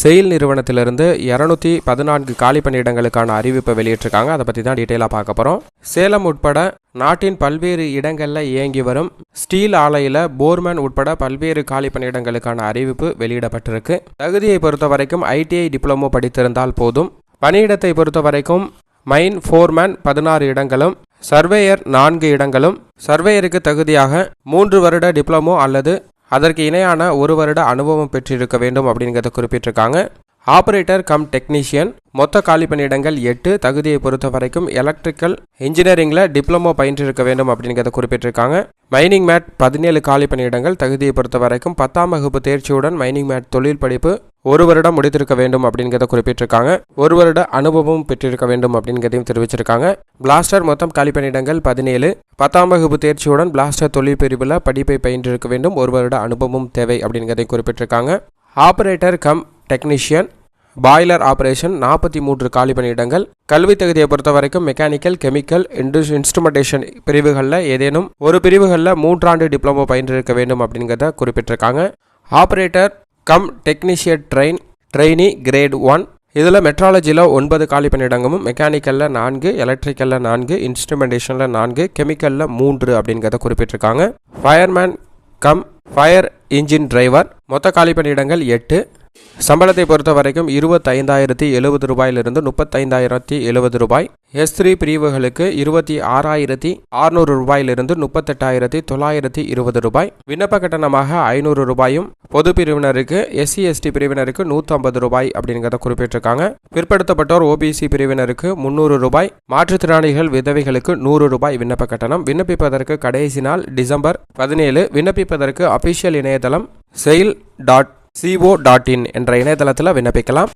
Sail நிறுவனத்திலிருந்து இரநூத்தி பதினான்கு காலி பணியிடங்களுக்கான அறிவிப்பை வெளியிட்டிருக்காங்க. அதை பற்றி தான் டீட்டெயிலாக பார்க்க போகிறோம் சேலம் உட்பட நாட்டின் பல்வேறு இடங்களில் இயங்கி வரும் ஸ்டீல் ஆலையில் போர்மேன் உட்பட பல்வேறு காலி பணியிடங்களுக்கான அறிவிப்பு வெளியிடப்பட்டிருக்கு. தகுதியை பொறுத்த வரைக்கும் ஐடிஐ டிப்ளமோ படித்திருந்தால் போதும். பணியிடத்தை பொறுத்த வரைக்கும் மைன் ஃபோர்மேன் பதினாறு இடங்களும் சர்வேயர் நான்கு இடங்களும். சர்வேயருக்கு தகுதியாக மூன்று வருட டிப்ளமோ அல்லது அதற்கு இணையான ஒரு வருட அனுபவம் பெற்றிருக்க வேண்டும் அப்படிங்கிறத குறிப்பிட்டிருக்காங்க. Operator cum technician. மொத்த காலி பணியிடங்கள் எட்டு தகுதியை பொறுத்த வரைக்கும் எலக்ட்ரிக்கல் இன்ஜினியரிங்கில் டிப்ளமோ பயின்றிருக்க வேண்டும் அப்படிங்கிறத குறிப்பிட்டிருக்காங்க. மைனிங் மேட் பதினேழு காலி பணியிடங்கள் தகுதியை பொறுத்த வரைக்கும் பத்தாம் வகுப்பு தேர்ச்சியுடன் மைனிங் மேட் தொழில் படிப்பு ஒரு வருடம் முடித்திருக்க வேண்டும் அப்படிங்கிறத குறிப்பிட்டிருக்காங்க. ஒரு வருட அனுபவம் பெற்றிருக்க வேண்டும் அப்படிங்கிறதையும் தெரிவிச்சிருக்காங்க. பிளாஸ்டர் மொத்தம் காலி பணியிடங்கள் பதினேழு. பத்தாம் வகுப்பு தேர்ச்சியுடன் பிளாஸ்டர் தொழில் பிரிவில் படிப்பை பயின்றிருக்க வேண்டும். ஒரு வருட அனுபவமும் தேவை அப்படிங்கிறதையும் குறிப்பிட்டிருக்காங்க. Operator cum technician boiler operation நாற்பத்தி மூன்று காலி பணியிடங்கள் கல்வி தகுதியை பொறுத்த வரைக்கும் மெக்கானிக்கல் கெமிக்கல் இன்ஸ்ட்ருமெண்டேஷன் பிரிவுகளில் ஏதேனும் ஒரு பிரிவுகளில் மூன்றாண்டு டிப்ளமோ பயின்றிருக்க வேண்டும் அப்படிங்கிறத குறிப்பிட்டிருக்காங்க. Operator cum technician train trainee grade one. இதில் மெட்ராலஜியில் ஒன்பது காலி பணியிடங்களும் மெக்கானிக்கலில் நான்கு எலக்ட்ரிக்கலில் நான்கு இன்ஸ்ட்ருமெண்டேஷனில் நான்கு கெமிக்கலில் மூன்று அப்படிங்கிறத குறிப்பிட்டிருக்காங்க. Fireman cum fire engine driver. மொத்த காலி பணியிடங்கள் எட்டு. சம்பளத்தை பொறுத்த வரைக்கும் இருபத்தைந்தாயிரத்தி எழுபது ரூபாயிலிருந்து முப்பத்தைந்தாயிரத்தி எழுபது ரூபாய். எஸ் த்ரீ பிரிவுகளுக்கு இருபத்தி ஆறாயிரத்தி அறுநூறு ரூபாயிலிருந்து முப்பத்தெட்டாயிரத்தி தொள்ளாயிரத்தி இருபது ரூபாய். விண்ணப்ப கட்டணமாக ஐநூறு ரூபாயும் பொது பிரிவினருக்கு எஸ்சி எஸ்டி பிரிவினருக்கு நூற்றம்பது ரூபாய் அப்படிங்கிறத குறிப்பிட்டிருக்காங்க. பிற்படுத்தப்பட்டோர் ஓபிசி பிரிவினருக்கு முந்நூறு ரூபாய். மாற்றுத்திறனாளிகள் விதவைகளுக்கு நூறு ரூபாய் விண்ணப்ப கட்டணம். விண்ணப்பிப்பதற்கு கடைசி நாள் டிசம்பர் பதினேழு. விண்ணப்பிப்பதற்கு அபிஷியல் இணையதளம் செயல் டாட் சிஓ டாட் இன் என்ற இணையதளத்தில் விண்ணப்பிக்கலாம்.